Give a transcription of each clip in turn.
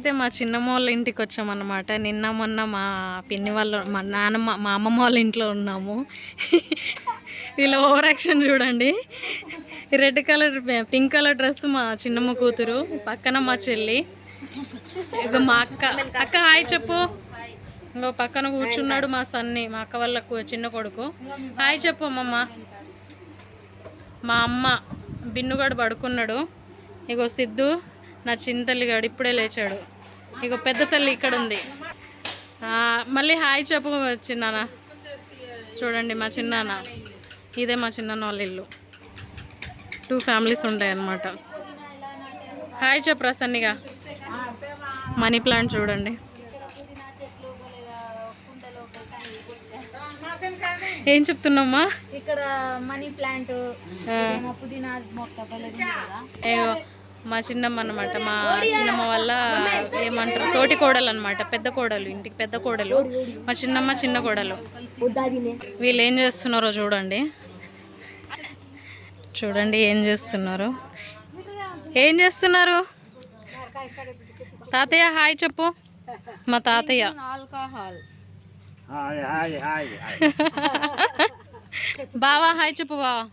అయితే మా చిన్నమ్మ వాళ్ళ ఇంటికి వచ్చామన్నమాట నిన్న మొన్న మా పిన్ని వాళ్ళ మా నాన్నమ్మ మా అమ్మమ్మ వాళ్ళ ఇంట్లో ఉన్నాము. వీళ్ళ ఓవర్ యాక్షన్ చూడండి. Red colour pink colour dress మా చిన్నమ్మ కూతురు పక్కన మా చెల్లి. ఇక మా అక్క. అక్క హాయ్ చెప్పు. ఇంకో పక్కన కూర్చున్నాడు మా సన్ని మా అక్క వాళ్ళ చిన్న కొడుకు. హాయ్ చెప్పు అమ్మమ్మ. మా అమ్మ బిన్నుగాడు పడుకున్నాడు. ఇగో సిద్ధు నా చిన్న తల్లిగాడు ఇప్పుడే లేచాడు. ఇగో పెద్ద తల్లి ఇక్కడ ఉంది. మళ్ళీ హాయ్ చెప్పు చిన్నాన్న. చూడండి మా చిన్నాన్న. ఇదే మా చిన్నాన్న వాళ్ళ ఇల్లు. టూ ఫ్యామిలీస్ ఉంటాయి అన్నమాట. హాయ్ చెప్పు ప్రసన్నిగా. మనీ ప్లాంట్ చూడండి. ఏం చెప్తున్నామ్మా? ఇక్కడ మనీ ప్లాంట్ పుదీనా మా చిన్నమ్మ అన్నమాట. మా చిన్నమ్మ వల్ల ఏమంటారు? తోటి కోడలు అనమాట పెద్ద కోడలు ఇంటికి పెద్ద కోడలు. మా చిన్నమ్మ చిన్న కోడలు. వీళ్ళు ఏం చేస్తున్నారో చూడండి. చూడండి ఏం చేస్తున్నారు. ఏం చేస్తున్నారు? తాతయ్య హాయ్ చెప్పు. మా తాతయ్య. బావా హాయ్ చెప్పు బావా.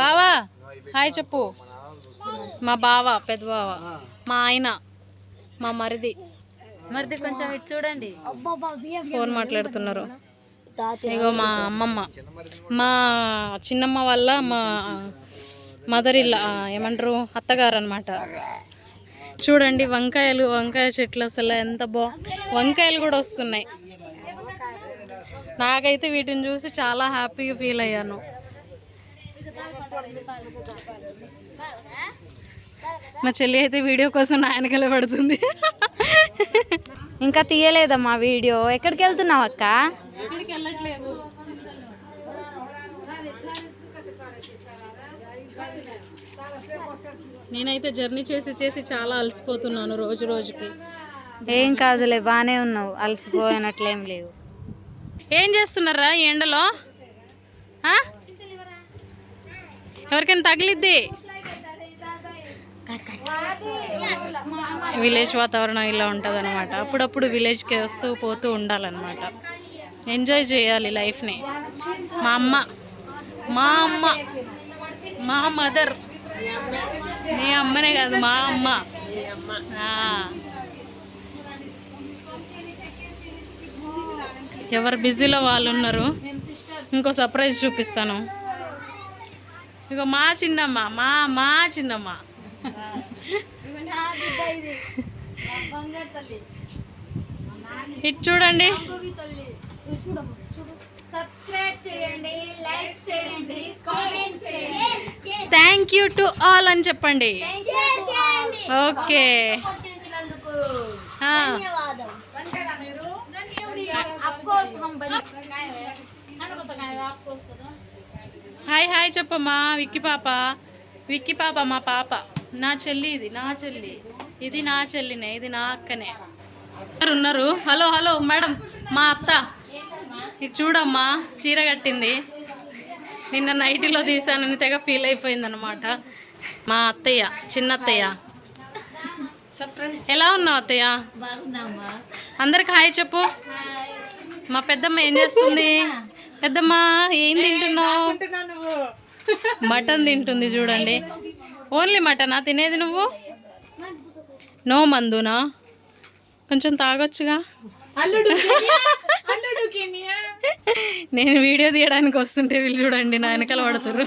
బావా హాయ్ చెప్పు. మా బావ పెద్ద బావ. మా ఆయన మా మరిది. మరిది కొంచెం ఇటు చూడండి. ఫోన్ మాట్లాడుతున్నారు. ఇగో మా అమ్మమ్మ. మా చిన్నమ్మ వల్ల మా మదర్ ఇల్ల ఏమంటారు అత్తగారు అనమాట చూడండి వంకాయలు వంకాయ చెట్లు అసలు ఎంత బా వంకాయలు కూడా వస్తున్నాయి. నాకైతే వీటిని చూసి చాలా హ్యాపీగా ఫీల్ అయ్యాను. మా చెల్లి అయితే వీడియో కోసం నా వెనకాల పడుతుంది ఇంకా తీయలేదమ్మా వీడియో. ఎక్కడికి వెళ్తున్నావు అక్క? నేనైతే జర్నీ చేసి చేసి చాలా అలసిపోతున్నాను రోజు రోజుకి. ఏం కాదులే బాగానే ఉన్నావు. అలసిపోయినట్లేం లేవు. ఏం చేస్తున్నారా ఈ ఎండలో? ఎవరికైనా తగిలిద్ది. విలేజ్ వాతావరణం ఇలా ఉంటుంది అనమాట అప్పుడప్పుడు విలేజ్కి వస్తూ పోతూ ఉండాలన్నమాట. ఎంజాయ్ చేయాలి లైఫ్ని. మా అమ్మ మా అమ్మ మా మదర్. నీ అమ్మనే కాదు మా అమ్మ. ఎవరు బిజీలో వాళ్ళు ఉన్నారు. ఇంకో సర్ప్రైజ్ చూపిస్తాను. ఇక మా చిన్నమ్మ మా మా చిన్నమ్మ. ఇటు చూడండి. సబ్స్క్రైబ్ చేయండి లైక్ చేయండి కామెంట్ చేయండి. థ్యాంక్ యూ టు ఆల్ అని చెప్పండి. ఓకే చేసినందుకు హాయ్ హాయ్ చెప్పమ్మా. విక్కీ పాప. విక్కీ పాప మా పాప. నా చెల్లి ఇది నా చెల్లి. ఇది నా చెల్లినే ఇది నా అక్కనే. ఉన్నారు హలో హలో మేడం మా అత్త. ఇది చూడమ్మా చీర కట్టింది. నిన్న నైటీలో తీసానని తెగ ఫీల్ అయిపోయింది అనమాట మా అత్తయ్య చిన్న అత్తయ్య. ఎలా ఉన్నావు అత్తయ్య? అందరికి హాయ్ చెప్పు. మా పెద్దమ్మ ఏం చేస్తుంది? పెద్దమ్మ ఏం తింటున్నావు? మటన్ తింటుంది చూడండి. ఓన్లీ మటనా? తినేది నువ్వు? నో మందునా? కొంచెం తాగొచ్చుగా? నేను వీడియో తీయడానికి వస్తుంటే వీళ్ళు చూడండి నా వెనకాల పడుతురు?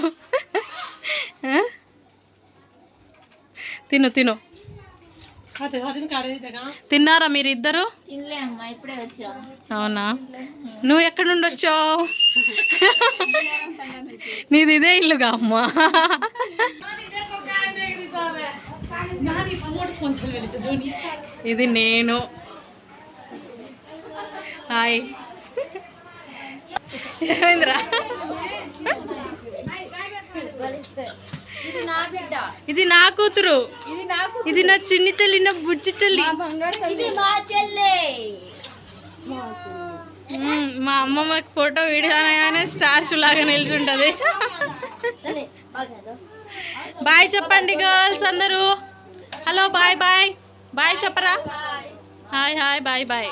తిను తిను. తిన్నారా మీరు ఇద్దరు అవునా? నువ్వు ఎక్కడి నుండి వచ్చావు? నీది ఇదే ఇల్లుగా అమ్మా. ఇది నేను. హాయ్. ఏమైందిరా? ఇది నా బిడ్డ. ఇది నా కూతురు. ఇది నా చిన్ని తల్లి నా బుజ్జి తల్లి. ఇది మా చెల్లె. మ్మ్, మా అమ్మమ్మ ఫోటో వీడియో అనగానే స్టార్స్ లాగా నిల్చుంటది. బాయ్ చెప్పండి గర్ల్స్ అందరూ. Hello bye bye. బాయ్ చెప్పరా? Hi hi bye bye.